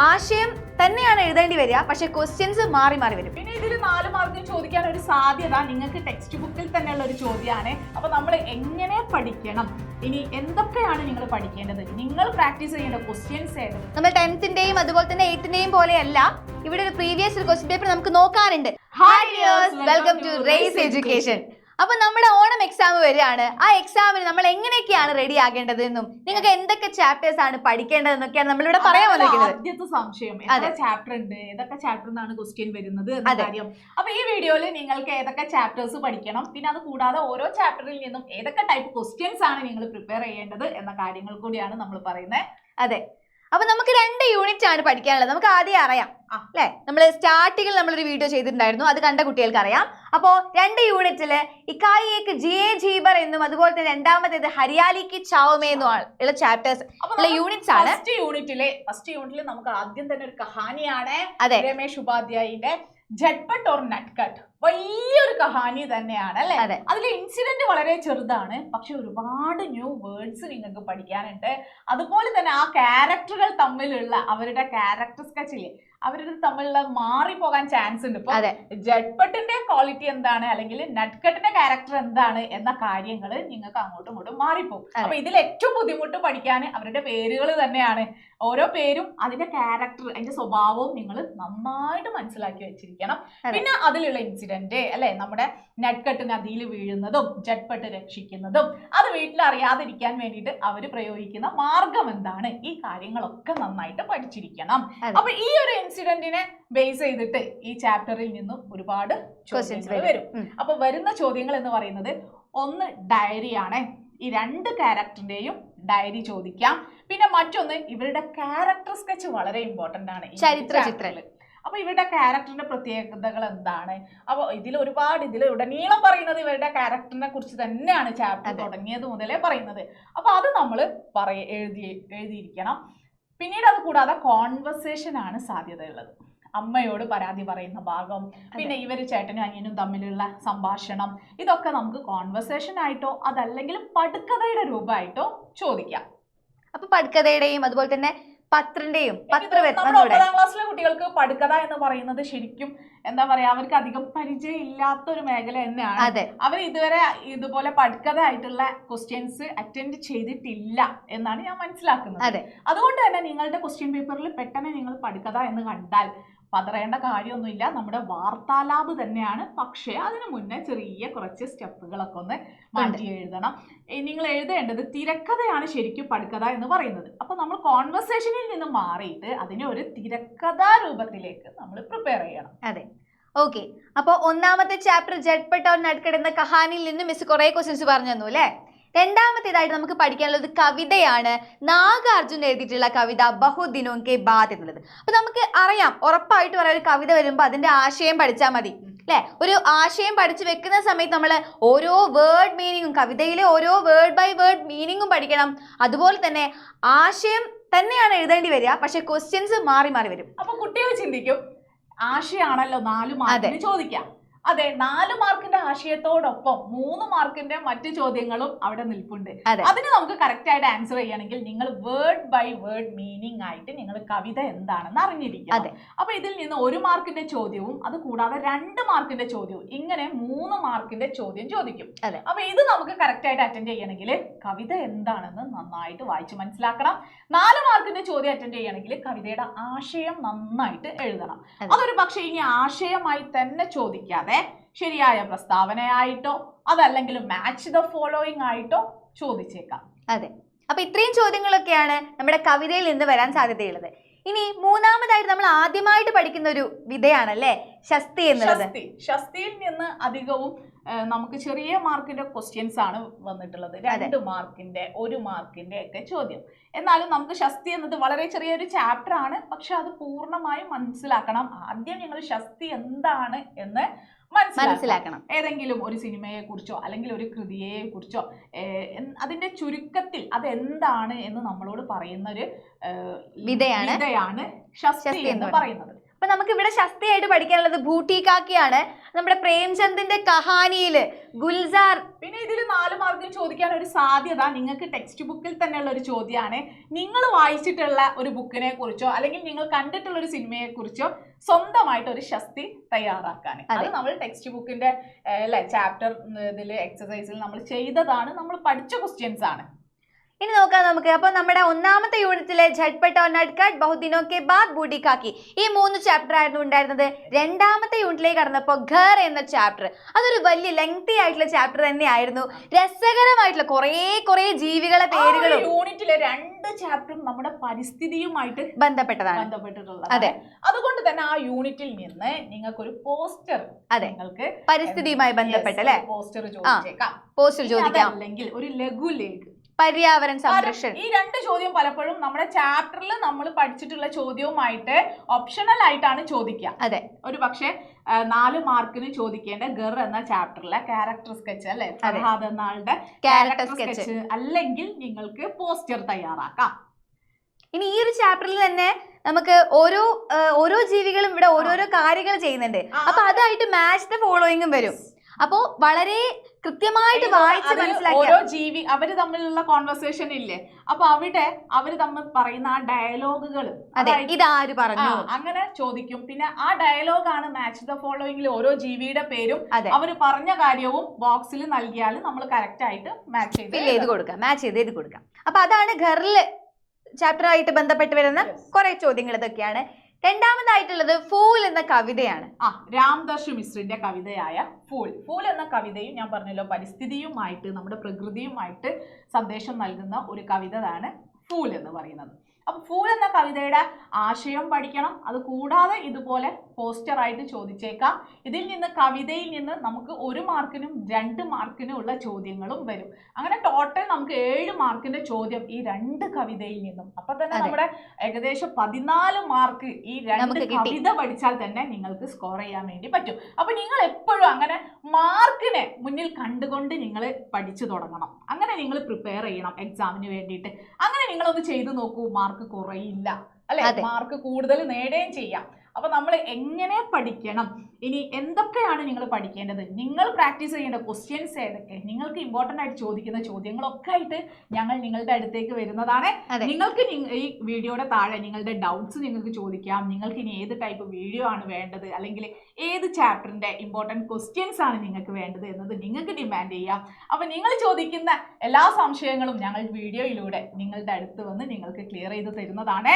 ആശയം തന്നെയാണ് എഴുതേണ്ടി വരിക പക്ഷെ ക്വസ്റ്റ്യൻസ് മാറി മാറി വരും. പിന്നെ ഇതിൽ നാല് മാർക്കിന് ചോദിക്കാൻ ഒരു സാധ്യത നിങ്ങൾക്ക് ടെക്സ്റ്റ് ബുക്കിൽ തന്നെയുള്ള ഒരു ചോദ്യമാണ്. അപ്പൊ നമ്മൾ എങ്ങനെ പഠിക്കണം? ഇനി എന്തൊക്കെയാണ് നിങ്ങൾ പഠിക്കേണ്ടത്? നിങ്ങൾ പ്രാക്ടീസ് ചെയ്യേണ്ട ക്വസ്റ്റ്യൻസ് ഏത്? നമ്മൾ ടെൻത്തിന്റെയും അതുപോലെ തന്നെ എയ്ത്തിന്റെയും പോലെയല്ല ഇവിടെ ഒരു പ്രീവിയസ് ക്വസ്റ്റ്യൻ പേപ്പർ നമുക്ക് നോക്കാറുണ്ട്. Hi welcome to race education അപ്പൊ നമ്മുടെ ഓണം എക്സാം വരികയാണ്. ആ എക്സാമിന് നമ്മൾ എങ്ങനെയൊക്കെയാണ് റെഡി ആകേണ്ടത് എന്നും നിങ്ങൾക്ക് എന്തൊക്കെ ചാപ്റ്റേഴ്സ് ആണ് പഠിക്കേണ്ടതെന്നൊക്കെയാണ് നമ്മളിവിടെ പറയാൻ വന്നിരിക്കുന്നത്. ആദ്യത്തെ സംശയം. ചാപ്റ്റർ ഉണ്ട് ഏതൊക്കെ ചാപ്റ്റർ എന്നാണ് ക്വസ്റ്റ്യൻ വരുന്നത് കാര്യം. അപ്പൊ ഈ വീഡിയോയിൽ നിങ്ങൾക്ക് ഏതൊക്കെ ചാപ്റ്റേഴ്സ് പഠിക്കണം പിന്നെ അത് കൂടാതെ ഓരോ ചാപ്റ്ററിൽ നിന്നും ഏതൊക്കെ ടൈപ്പ് ക്വസ്റ്റ്യൻസ് ആണ് നിങ്ങൾ പ്രിപ്പയർ ചെയ്യേണ്ടത് എന്ന കാര്യങ്ങൾ കൂടിയാണ് നമ്മൾ പറയുന്നത്. അതെ. അപ്പൊ നമുക്ക് രണ്ട് യൂണിറ്റ് ആണ് പഠിക്കാനുള്ളത്. നമുക്ക് ആദ്യം അറിയാം. അല്ലെ? നമ്മൾ സ്റ്റാർട്ടിങ്ങിൽ നമ്മളൊരു വീഡിയോ ചെയ്തിട്ടുണ്ടായിരുന്നു. അത് കണ്ട കുട്ടികൾക്ക് അറിയാം. അപ്പോ രണ്ട് യൂണിറ്റിൽ ഇക്കായിയേക്ക് ജി എ ജീബർ എന്നും അതുപോലെ തന്നെ രണ്ടാമത്തേത് ഹരിയാലിക്ക് ചാവുമേ എന്നും ഉള്ള ചാപ്റ്റേഴ്സ് ഉള്ള യൂണിറ്റ്സ് ആണ്. ഫസ്റ്റ് യൂണിറ്റിലെ ഫസ്റ്റ് യൂണിറ്റിൽ നമുക്ക് ആദ്യം തന്നെ ഒരു കഹാനിയാണ് അതെ. രമേഷ് ഉപാധ്യായിന്റെ ജഡ്പട്ട് ഓർ നട്ട്കട്ട്. വലിയൊരു കഹാനി തന്നെയാണ് അല്ലെ? അതെ. അതിലെ ഇൻസിഡന്റ് വളരെ ചെറുതാണ്. പക്ഷെ ഒരുപാട് ന്യൂ വേർഡ്സ് നിങ്ങൾക്ക് പഠിക്കാനുണ്ട്. അതുപോലെ തന്നെ ആ ക്യാരക്ടറുകൾ തമ്മിലുള്ള അവരുടെ ക്യാരക്ടർ സ്കെച്ചിൽ അവരുടെ തമ്മിലുള്ള മാറി പോകാൻ ചാൻസ് ഉണ്ട്. ഇപ്പൊ ജഡ്പട്ടിന്റെ ക്വാളിറ്റി എന്താണ്? അല്ലെങ്കിൽ നട്ട്കട്ടിന്റെ ക്യാരക്ടർ എന്താണ്? എന്ന കാര്യങ്ങൾ നിങ്ങൾക്ക് അങ്ങോട്ടും ഇങ്ങോട്ടും മാറിപ്പോകും. അപ്പൊ ഇതിൽ ഏറ്റവും ബുദ്ധിമുട്ട് പഠിക്കാൻ അവരുടെ പേരുകൾ തന്നെയാണ്. ഓരോ പേരും അതിന്റെ ക്യാരക്ടർ അതിന്റെ സ്വഭാവവും നിങ്ങൾ നന്നായിട്ട് മനസ്സിലാക്കി വെച്ചിരിക്കണം. പിന്നെ അതിലുള്ള ഇൻസിഡന്റ് അല്ലെ? നമ്മുടെ നട്ട്കട്ട് നദിയിൽ വീഴുന്നതും ജഡ്പട്ട് രക്ഷിക്കുന്നതും അത് വീട്ടിൽ അറിയാതിരിക്കാൻ വേണ്ടിയിട്ട് അവർ പ്രയോഗിക്കുന്ന മാർഗം എന്താണ്? ഈ കാര്യങ്ങളൊക്കെ നന്നായിട്ട് പഠിച്ചിരിക്കണം. അപ്പൊ ഈ ഒരു ഇൻസിഡന്റിനെ ബേസ് ചെയ്തിട്ട് ഈ ചാപ്റ്ററിൽ നിന്നും ഒരുപാട് ചോദ്യങ്ങൾ വരും. അപ്പൊ വരുന്ന ചോദ്യങ്ങൾ എന്ന് പറയുന്നത് ഒന്ന് ഡയറിയാണ് ഈ രണ്ട് ക്യാരക്ടറിന്റെയും ഡയറി ചോദിക്കാം. പിന്നെ മറ്റൊന്ന് ഇവരുടെ ക്യാരക്ടർ സ്കെച്ച് വളരെ ഇമ്പോർട്ടന്റ് ആണ് ചരിത്ര chapter ചിത്രം. അപ്പൊ ഇവരുടെ ക്യാരക്ടറിന്റെ പ്രത്യേകതകൾ എന്താണ്? അപ്പൊ ഇതിൽ ഒരുപാട് ഇതിൽ ഉടനീളം പറയുന്നത് ഇവരുടെ ക്യാരക്ടറിനെ കുറിച്ച് തന്നെയാണ് ചാപ്റ്റർ. തുടങ്ങിയത് മുതലേ പറയുന്നത്. അപ്പൊ അത് നമ്മൾ പറയ എഴുതി എഴുതിയിരിക്കണം. പിന്നീട് അത് കൂടാതെ കോൺവെർസേഷൻ ആണ് സാധ്യതയുള്ളത്. അമ്മയോട് പരാതി പറയുന്ന ഭാഗം പിന്നെ ഇവർ ചേട്ടനും അനിയനും തമ്മിലുള്ള സംഭാഷണം ഇതൊക്കെ നമുക്ക് കോൺവെർസേഷൻ ആയിട്ടോ അതല്ലെങ്കിൽ പടുക്കഥയുടെ രൂപമായിട്ടോ ചോദിക്കാം. അപ്പൊ പടുക്കഥയുടെയും അതുപോലെ തന്നെ പത്രന്റെയും ഒമ്പതാം ക്ലാസ്സിലെ കുട്ടികൾക്ക് പടുക്കഥ എന്ന് പറയുന്നത് ശരിക്കും എന്താ പറയാ അവർക്ക് അധികം പരിചയം ഇല്ലാത്ത ഒരു മേഖല തന്നെയാണ്. അവർ ഇതുവരെ ഇതുപോലെ പഠിക്കത ആയിട്ടുള്ള ക്വസ്റ്റ്യൻസ് അറ്റൻഡ് ചെയ്തിട്ടില്ല എന്നാണ് ഞാൻ മനസ്സിലാക്കുന്നത്. അതുകൊണ്ട് തന്നെ നിങ്ങളുടെ ക്വസ്റ്റ്യൻ പേപ്പറിൽ പെട്ടെന്ന് നിങ്ങൾ പഠിക്കത എന്ന് കണ്ടാൽ പതറേണ്ട കാര്യമൊന്നുമില്ല. നമ്മുടെ വാർത്താലാബ് തന്നെയാണ്. പക്ഷേ അതിനു മുന്നേ ചെറിയ കുറച്ച് സ്റ്റെപ്പുകളൊക്കെ ഒന്ന് മാറ്റി എഴുതണം. നിങ്ങൾ എഴുതേണ്ടത് തിരക്കഥയാണ് ശരിക്കും പടുക്കഥ എന്ന് പറയുന്നത്. അപ്പോൾ നമ്മൾ കോൺവെർസേഷനിൽ നിന്ന് മാറിയിട്ട് അതിനെ ഒരു തിരക്കഥാ രൂപത്തിലേക്ക് നമ്മൾ പ്രിപ്പയർ ചെയ്യണം. അതെ. ഓക്കെ. അപ്പോൾ ഒന്നാമത്തെ ചാപ്റ്റർ ജഡ്പെട്ടവൻ നടക്കിടുന്ന കഹാനിയിൽ നിന്ന് മിസ് കുറേ ക്വസ്റ്റ്യൻസ് പറഞ്ഞു തന്നു അല്ലേ? രണ്ടാമത്തേതായിട്ട് നമുക്ക് പഠിക്കാനുള്ളത് കവിതയാണ്. നാഗാർജുൻ എഴുതിയിട്ടുള്ള കവിത ബഹുദിനോം കെ ബാദ് എന്നുള്ളത്. അപ്പൊ നമുക്ക് അറിയാം ഉറപ്പായിട്ട് പറയാം ഒരു കവിത വരുമ്പോൾ അതിന്റെ ആശയം പഠിച്ചാൽ മതി. അല്ലെ? ഒരു ആശയം പഠിച്ചു വെക്കുന്ന സമയത്ത് നമ്മൾ ഓരോ വേർഡ് മീനിങ്ങും കവിതയിലെ ഓരോ വേർഡ് ബൈ വേർഡ് മീനിങ്ങും പഠിക്കണം. അതുപോലെ തന്നെ ആശയം തന്നെയാണ് എഴുതേണ്ടി വരിക. പക്ഷെ ക്വസ്റ്റ്യൻസ് മാറി മാറി വരും. അപ്പൊ കുട്ടികൾ ചിന്തിക്കും ആശയാണല്ലോ നാല് ചോദിക്കാം. അതെ നാല് മാർക്കിന്റെ ആശയത്തോടൊപ്പം മൂന്ന് മാർക്കിന്റെ മറ്റു ചോദ്യങ്ങളും അവിടെ നിൽപ്പുണ്ട്. അതെ. അതിന് നമുക്ക് കറക്റ്റ് ആയിട്ട് ആൻസർ ചെയ്യണമെങ്കിൽ നിങ്ങൾ വേർഡ് ബൈ വേർഡ് മീനിങ് ആയിട്ട് നിങ്ങൾ കവിത എന്താണെന്ന് അറിഞ്ഞിരിക്കുക അപ്പൊ ഇതിൽ നിന്ന് ഒരു മാർക്കിന്റെ ചോദ്യവും അത് കൂടാതെ രണ്ട് മാർക്കിന്റെ ചോദ്യവും ഇങ്ങനെ മൂന്ന് മാർക്കിന്റെ ചോദ്യം ചോദിക്കും. അപ്പൊ ഇത് നമുക്ക് കറക്റ്റ് ആയിട്ട് അറ്റൻഡ് ചെയ്യണമെങ്കിൽ കവിത എന്താണെന്ന് നന്നായിട്ട് വായിച്ച് മനസ്സിലാക്കണം. നാല് മാർക്കിന്റെ ചോദ്യം അറ്റൻഡ് ചെയ്യണമെങ്കിൽ കവിതയുടെ ആശയം നന്നായിട്ട് എഴുതണം. അതെ. അതൊരു പക്ഷേ ഇനി ആശയമായി തന്നെ ചോദിക്കാതെ ശരിയായ പ്രസ്താവനയായിട്ടോ അതല്ലെങ്കിൽ മാച്ച് ദ ഫോളോയിങ് ആയിട്ടോ ചോദിച്ചേക്കാം. അതെ. അപ്പൊ ഇത്രയും ചോദ്യങ്ങളൊക്കെയാണ് നമ്മുടെ കവിതയിൽ നിന്ന് വരാൻ സാധ്യതയുള്ളത്. ഇനി മൂന്നാമതായിട്ട് നമ്മൾ ആദ്യമായിട്ട് പഠിക്കുന്ന ഒരു വിധയാണല്ലേ? ശസ്തി എന്നുള്ളത്. ശസ്തി. ശസ്തിയിൽ നിന്ന് അധികവും നമുക്ക് ചെറിയ മാർക്കിന്റെ ക്വസ്റ്റ്യൻസ് ആണ് വന്നിട്ടുള്ളത്. രണ്ട് മാർക്കിന്റെ ഒരു മാർക്കിന്റെ ഒക്കെ ചോദ്യം. എന്നാലും നമുക്ക് ശസ്തി എന്നത് വളരെ ചെറിയൊരു ചാപ്റ്റർ ആണ്. പക്ഷെ അത് പൂർണമായും മനസ്സിലാക്കണം. ആദ്യം ഞങ്ങൾ ശസ്തി എന്താണ് എന്ന് മനസ്സിലാക്കണം. ഏതെങ്കിലും ഒരു സിനിമയെ കുറിച്ചോ അല്ലെങ്കിൽ ഒരു കൃതിയെ കുറിച്ചോ അതിന്റെ ചുരുക്കത്തിൽ അത് എന്താണ് എന്ന് നമ്മളോട് പറയുന്ന ഒരു വിധയാണ് ശസ്തി എന്ന് പറയുന്നത്. അപ്പൊ നമുക്ക് ഇവിടെ ശസ്തിയായിട്ട് പഠിക്കാനുള്ളത് ഭൂട്ടി കാക്കിയാണ്. നമ്മുടെ പ്രേംചന്ദിന്റെ കഹാനിയിൽ ഗുൽസാർ പിന്നെ ഇതിൽ നാല് മാർക്കിൽ ചോദിക്കാൻ ഒരു സാധ്യത നിങ്ങൾക്ക് ടെക്സ്റ്റ് ബുക്കിൽ തന്നെയുള്ള ഒരു ചോദ്യമാണ് നിങ്ങൾ വായിച്ചിട്ടുള്ള ഒരു ബുക്കിനെ കുറിച്ചോ അല്ലെങ്കിൽ നിങ്ങൾ കണ്ടിട്ടുള്ള ഒരു സിനിമയെ കുറിച്ചോ സ്വന്തമായിട്ട് ഒരു ശസ്തി തയ്യാറാക്കാൻ. അത് നമ്മൾ ടെക്സ്റ്റ് ബുക്കിന്റെ അല്ലെ ചാപ്റ്റർ ഇതിൽ എക്സസൈസിൽ നമ്മൾ ചെയ്തതാണ്. നമ്മൾ പഠിച്ച ക്വസ്റ്റ്യൻസ് ആണ്. ഇനി നോക്കാം നമുക്ക്. അപ്പൊ നമ്മുടെ ഒന്നാമത്തെ യൂണിറ്റിലെ ഝട്പട്ട് ബഹുദിനോ കെ ബാദ് ബൂഡി കാക്കി. ഈ മൂന്ന് ചാപ്റ്റർ ആയിരുന്നു ഉണ്ടായിരുന്നത്. രണ്ടാമത്തെ യൂണിറ്റിലേക്ക് കടന്നപ്പോൾ ഘർ എന്ന ചാപ്റ്റർ അതൊരു വലിയ ലെങ്തി ആയിട്ടുള്ള ചാപ്റ്റർ തന്നെയായിരുന്നു. രസകരമായിട്ടുള്ള കുറേ കുറേ ജീവികളെ പേരുകളും യൂണിറ്റിലെ രണ്ട് ചാപ്റ്ററും നമ്മുടെ പരിസ്ഥിതിയുമായിട്ട് ബന്ധപ്പെട്ടതാണ്. ബന്ധപ്പെട്ടിട്ടുള്ളത് അതെ. അതുകൊണ്ട് തന്നെ ആ യൂണിറ്റിൽ നിന്ന് നിങ്ങൾക്ക് ഒരു പോസ്റ്റർ അതെ. നിങ്ങൾക്ക് പരിസ്ഥിതിയുമായി ബന്ധപ്പെട്ട അല്ലെ? പോസ്റ്റർ ചോദിച്ചേക്കാം. പോസ്റ്റർ ചോദിക്കാം. അല്ലെങ്കിൽ ഒരു ലഘു ലേഖ്. പര്യാവരൺ സംരക്ഷണം ഈ രണ്ട് ചോദ്യം പലപ്പോഴും നമ്മുടെ ചാപ്റ്ററിൽ നമ്മൾ പഠിച്ചിട്ടുള്ള ചോദ്യവുമായിട്ട് ഓപ്ഷണൽ ആയിട്ടാണ് ചോദിക്കുക. അതെ. ഒരു പക്ഷേ നാല് മാർക്കിന് ചോദിക്കേണ്ട ഗർ എന്ന ചാപ്റ്ററിലെ ക്യാരക്ടർ സ്കെച്ച് അല്ലെ? ഫർഹാദ് എന്ന ആളുടെ ക്യാരക്ടർ സ്കെച്ച് അല്ലെങ്കിൽ നിങ്ങൾക്ക് പോസ്റ്റർ തയ്യാറാക്കാം. ഇനി ഈ ഒരു ചാപ്റ്ററിൽ തന്നെ നമുക്ക് ഓരോ ഓരോ ജീവികളും ഇവിടെ ഓരോരോ കാര്യങ്ങൾ ചെയ്യുന്നുണ്ട്. അപ്പൊ അതായിട്ട് മാച്ച് ദ ഫോളോയിങ്ങും വരും. അപ്പോ വളരെ കൃത്യമായിട്ട് വായിച്ച് മനസ്സിലാക്കി ഓരോ ജീവി അവർ തമ്മിലുള്ള കോൺവെർസേഷൻ ഇല്ലേ? അപ്പൊ അവിടെ അവർ തമ്മിൽ പറയുന്ന ആ ഡയലോഗുകൾ അതെ ഇതാര് പറഞ്ഞു? അങ്ങനെ ചോദിക്കും. പിന്നെ ആ ഡയലോഗാണ് മാച്ച് ദ ഫോളോയിങ്ങിൽ ഓരോ ജീവിയുടെ പേരും അവർ പറഞ്ഞ കാര്യവും ബോക്സിൽ നൽകിയാൽ നമ്മൾ കറക്റ്റ് ആയിട്ട് മാച്ച് ചെയ്ത് ചെയ്ത് കൊടുക്കാം മാച്ച് ചെയ്ത് ചെയ്ത് കൊടുക്കാം. അപ്പൊ അതാണ് ഘറിൽ ചാപ്റ്റർ ആയിട്ട് ബന്ധപ്പെട്ട് വരുന്ന കുറെ ചോദ്യങ്ങൾ ഇതൊക്കെയാണ്. രണ്ടാമതായിട്ടുള്ളത് ഫൂൽ എന്ന കവിതയാണ്. ആ രാംദർശ് മിശ്രിന്റെ കവിതയായ ഫൂൾ ഫൂൾ എന്ന കവിതയും ഞാൻ പറഞ്ഞല്ലോ പരിസ്ഥിതിയുമായിട്ട് നമ്മുടെ പ്രകൃതിയുമായിട്ട് സന്ദേശം നൽകുന്ന ഒരു കവിതയാണ് ഫൂൾ എന്ന് പറയുന്നത്. അപ്പൊ ഫൂൾ എന്ന കവിതയുടെ ആശയം പഠിക്കണം. അത് കൂടാതെ ഇതുപോലെ പോസ്റ്റർ ആയിട്ട് ചോദിച്ചേക്കാം. ഇതിൽ നിന്ന് കവിതയിൽ നിന്ന് നമുക്ക് ഒരു മാർക്കിനും രണ്ട് മാർക്കിനും ഉള്ള ചോദ്യങ്ങളും വരും. അങ്ങനെ ടോട്ടൽ നമുക്ക് ഏഴ് മാർക്കിന്റെ ചോദ്യം ഈ രണ്ട് കവിതയിൽ നിന്നും. അപ്പൊ തന്നെ നമ്മുടെ ഏകദേശം പതിനാല് മാർക്ക് ഈ രണ്ട് കവിത പഠിച്ചാൽ തന്നെ നിങ്ങൾക്ക് സ്കോർ ചെയ്യാൻ വേണ്ടി പറ്റും. അപ്പൊ നിങ്ങൾ എപ്പോഴും അങ്ങനെ മാർക്കിനെ മുന്നിൽ കണ്ടുകൊണ്ട് നിങ്ങൾ പഠിച്ചു തുടങ്ങണം. അങ്ങനെ നിങ്ങൾ പ്രിപ്പയർ ചെയ്യണം എക്സാമിന് വേണ്ടിയിട്ട്. അങ്ങനെ നിങ്ങളൊന്ന് ചെയ്തു നോക്കൂ മാർക്ക് കുറയില്ല. അല്ലെ. മാർക്ക് കൂടുതൽ നേടുകയും ചെയ്യാം. അപ്പൊ നമ്മൾ എങ്ങനെ പഠിക്കണം? ഇനി എന്തൊക്കെയാണ് നിങ്ങൾ പഠിക്കേണ്ടത്? നിങ്ങൾ പ്രാക്ടീസ് ചെയ്യേണ്ട ക്വസ്റ്റ്യൻസ് ഏതൊക്കെ? നിങ്ങൾക്ക് ഇമ്പോർട്ടന്റ് ആയിട്ട് ചോദിക്കുന്ന ചോദ്യങ്ങളൊക്കെ ആയിട്ട് ഞങ്ങൾ നിങ്ങളുടെ അടുത്തേക്ക് വരുന്നതാണ്. നിങ്ങൾക്ക് ഈ വീഡിയോയുടെ താഴെ നിങ്ങളുടെ ഡൗട്ട്സ് നിങ്ങൾക്ക് ചോദിക്കാം. നിങ്ങൾക്ക് ഇനി ഏത് ടൈപ്പ് വീഡിയോ ആണ് വേണ്ടത്? അല്ലെങ്കിൽ ഏത് ചാപ്റ്ററിന്റെ ഇമ്പോർട്ടന്റ് ക്വസ്റ്റ്യൻസ് ആണ് നിങ്ങൾക്ക് വേണ്ടത് എന്നത് നിങ്ങൾക്ക് ഡിമാൻഡ് ചെയ്യാം. അപ്പൊ നിങ്ങൾ ചോദിക്കുന്ന എല്ലാ സംശയങ്ങളും ഞങ്ങൾ വീഡിയോയിലൂടെ നിങ്ങളുടെ അടുത്ത് വന്ന് നിങ്ങൾക്ക് ക്ലിയർ ചെയ്ത് തരുന്നതാണ്.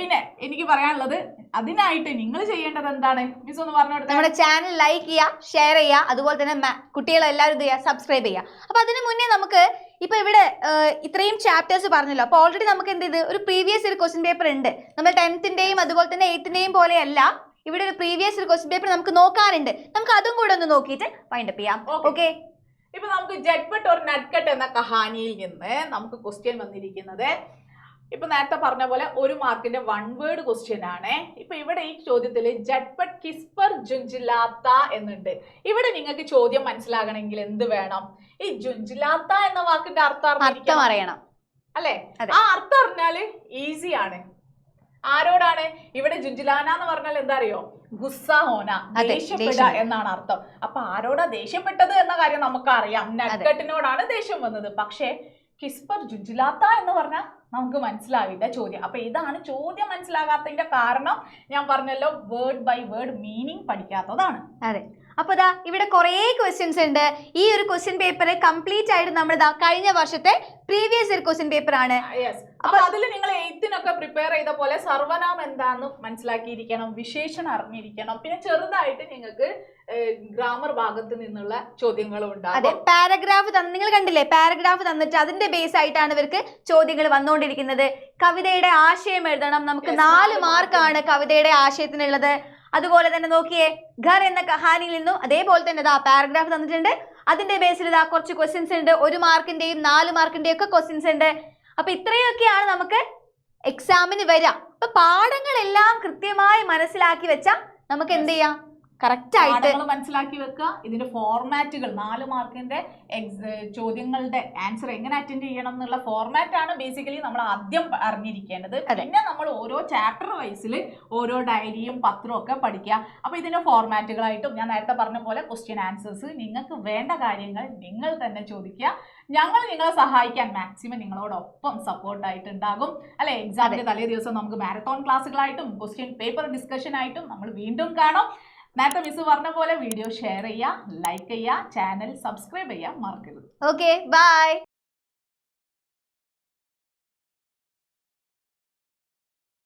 പിന്നെ എനിക്ക് പറയാനുള്ളത് അതിനായിട്ട് നിങ്ങൾ ചെയ്യേണ്ടത് എന്താണ്? മിസ് ഒന്ന് പറഞ്ഞു നമ്മുടെ ചാനൽ ലൈക്ക് ചെയ്യുക ഷെയർ ചെയ്യുക അതുപോലെ തന്നെ കുട്ടികളെ കുട്ടികളെല്ലാവരും ഇത് ചെയ്യുക സബ്സ്ക്രൈബ് ചെയ്യുക. അപ്പൊ അതിന് മുന്നേ നമുക്ക് ഇപ്പൊ ഇവിടെ ഇത്രയും ചാപ്റ്റേഴ്സ് പറഞ്ഞല്ലോ. അപ്പൊ ഓൾറെഡി നമുക്ക് എന്ത് ചെയ്ത്? ഒരു പ്രീവിയസ് ഒരു ക്വസ്റ്റ്യൻ പേപ്പർ ഉണ്ട്. നമ്മൾ ടെൻത്തിന്റെയും അതുപോലെ തന്നെ എയ്ത്തിന്റെയും പോലെയല്ല ഇവിടെ ഒരു പ്രീവിയസ് ഒരു ക്വസ്റ്റ്യൻ പേപ്പർ നമുക്ക് നോക്കാറുണ്ട് നമുക്ക് അതും കൂടെ ഒന്ന് നോക്കിയിട്ട് വൈൻഡപ്പ് ചെയ്യാം. ഓക്കെ ഇപ്പൊ നമുക്ക് ജഡ്പട്ട് ഒരു നട്ട്കട്ട് എന്ന കഹാനിയിൽ നിന്ന് നമുക്ക് ക്വസ്റ്റ്യൻ വന്നിരിക്കുന്നത് ഇപ്പൊ നേരത്തെ പറഞ്ഞ പോലെ ഒരു മാർക്കിന്റെ വൺ വേർഡ് ക്വസ്റ്റ്യൻ ആണ്. ഇപ്പൊ ഇവിടെ ഈ ചോദ്യത്തിൽ ജഡ്പട്ട് കിസ്പർ ജുഞ്ചിലാത്ത എന്നുണ്ട്. ഇവിടെ നിങ്ങൾക്ക് ചോദ്യം മനസ്സിലാകണമെങ്കിൽ എന്ത് വേണം? ഈ ജുഞ്ചിലാത്ത എന്ന വാക്കിന്റെ അർത്ഥം അർത്ഥം അറിയണം. അല്ലെ? ആ അർത്ഥം അറിഞ്ഞാൽ ആണ്. ആരോടാണ്? ഇവിടെ ജുഞ്ചിലാന എന്ന് പറഞ്ഞാൽ എന്താ അറിയോ? ഗുസ്സ ഹോന അതെ, ദേഷ്യപ്പെടുക എന്നാണ് അർത്ഥം. അപ്പൊ ആരോടാ ദേഷ്യപ്പെട്ടത് എന്ന കാര്യം നമുക്കറിയാം. നട്കട്ടിനോടാണ് ദേഷ്യം വന്നത്. പക്ഷേ കിസ്പർ ജുഞ്ചിലാത്ത എന്ന് പറഞ്ഞാൽ നമുക്ക് മനസ്സിലാവില്ല ചോദ്യം. അപ്പൊ ഇതാണ് ചോദ്യം മനസ്സിലാകാത്തതിന്റെ കാരണം. ഞാൻ പറഞ്ഞല്ലോ വേർഡ് ബൈ വേർഡ് മീനിങ് പഠിക്കാത്തതാണ്. അതെ. അപ്പൊ ഇതാ ഇവിടെ കുറേ ക്വസ്റ്റ്യൻസ് ഉണ്ട്. ഈ ഒരു ക്വസ്റ്റ്യൻ പേപ്പർ കംപ്ലീറ്റ് ആയിട്ട് നമ്മൾ ദാ കഴിഞ്ഞ വർഷത്തെ പ്രീവിയസ് ഒരു ക്വസ്റ്റ്യൻ പേപ്പർ ആണ്. യെസ് അപ്പൊ അതിൽ നിങ്ങൾ എയ്ത്തിനൊക്കെ പ്രിപ്പയർ ചെയ്ത പോലെ സർവനാം എന്താന്ന് മനസ്സിലാക്കിയിരിക്കണം വിശേഷണം അറിഞ്ഞിരിക്കണം. പിന്നെ ചെറുതായിട്ട് നിങ്ങൾക്ക് ഗ്രാമർ ഭാഗത്ത് നിന്നുള്ള ചോദ്യങ്ങളും ഉണ്ടാകും അതെ പാരഗ്രാഫ് തന്ന് നിങ്ങൾ കണ്ടില്ലേ പാരഗ്രാഫ് തന്നിട്ട് അതിന്റെ ബേസ് ആയിട്ടാണ് ഇവർക്ക് ചോദ്യങ്ങൾ വന്നുകൊണ്ടിരിക്കുന്നത്. കവിതയുടെ ആശയം എഴുതണം. നമുക്ക് നാല് നാല് മാർക്കാണ് കവിതയുടെ ആശയത്തിനുള്ളത്. അതുപോലെ തന്നെ നോക്കിയേ ഘർ എന്ന കഹാനിയിൽ നിന്നും അതേപോലെ തന്നെ ഇതാ പാരഗ്രാഫ് തന്നിട്ടുണ്ട്. അതിന്റെ ബേസിൽ ഇതാ കുറച്ച് ക്വസ്റ്റ്യൻസ് ഉണ്ട്. ഒരു മാർക്കിന്റെയും നാല് മാർക്കിന്റെയും ഒക്കെ ക്വസ്റ്റ്യൻസ് ഉണ്ട്. അപ്പൊ ഇത്രയൊക്കെയാണ് നമുക്ക് എക്സാമിന് വരാം. അപ്പൊ പാഠങ്ങളെല്ലാം കൃത്യമായി മനസ്സിലാക്കി വെച്ചാൽ നമുക്ക് എന്ത് ചെയ്യാം? കറക്റ്റ് ആയിട്ട് മനസ്സിലാക്കി വെക്കുക. ഇതിന്റെ ഫോർമാറ്റുകൾ നാല് മാർക്കിന്റെ ചോദ്യങ്ങളുടെ ആൻസർ എങ്ങനെ അറ്റൻഡ് ചെയ്യണം എന്നുള്ള ഫോർമാറ്റ് ആണ് ബേസിക്കലി നമ്മൾ ആദ്യം അറിഞ്ഞിരിക്കേണ്ടത്. പിന്നെ നമ്മൾ ഓരോ ചാപ്റ്റർ വൈസിൽ ഓരോ ഡയറിയും പത്രവും ഒക്കെ പഠിക്കുക. അപ്പൊ ഇതിന്റെ ഫോർമാറ്റുകളായിട്ടും ഞാൻ നേരത്തെ പറഞ്ഞ പോലെ ക്വസ്റ്റ്യൻ ആൻസേഴ്സ് നിങ്ങൾക്ക് വേണ്ട കാര്യങ്ങൾ നിങ്ങൾ തന്നെ ചോദിക്കുക. ഞങ്ങൾ നിങ്ങളെ സഹായിക്കാൻ മാക്സിമം നിങ്ങളോടൊപ്പം സപ്പോർട്ടായിട്ട് ഉണ്ടാകും അല്ലെ എക്സാമിന്റെ തലേ ദിവസം നമുക്ക് മാരത്തോൺ ക്ലാസ്സുകളായിട്ടും ക്വസ്റ്റ്യൻ പേപ്പർ ഡിസ്കഷൻ ആയിട്ടും നമ്മൾ വീണ്ടും കാണും. നേരത്തെ മിസ് പറഞ്ഞ പോലെ വീഡിയോ ഷെയർ ചെയ്യുക ലൈക്ക് ചെയ്യുക ചാനൽ സബ്സ്ക്രൈബ് ചെയ്യാൻ മറക്കരുത്. Okay bye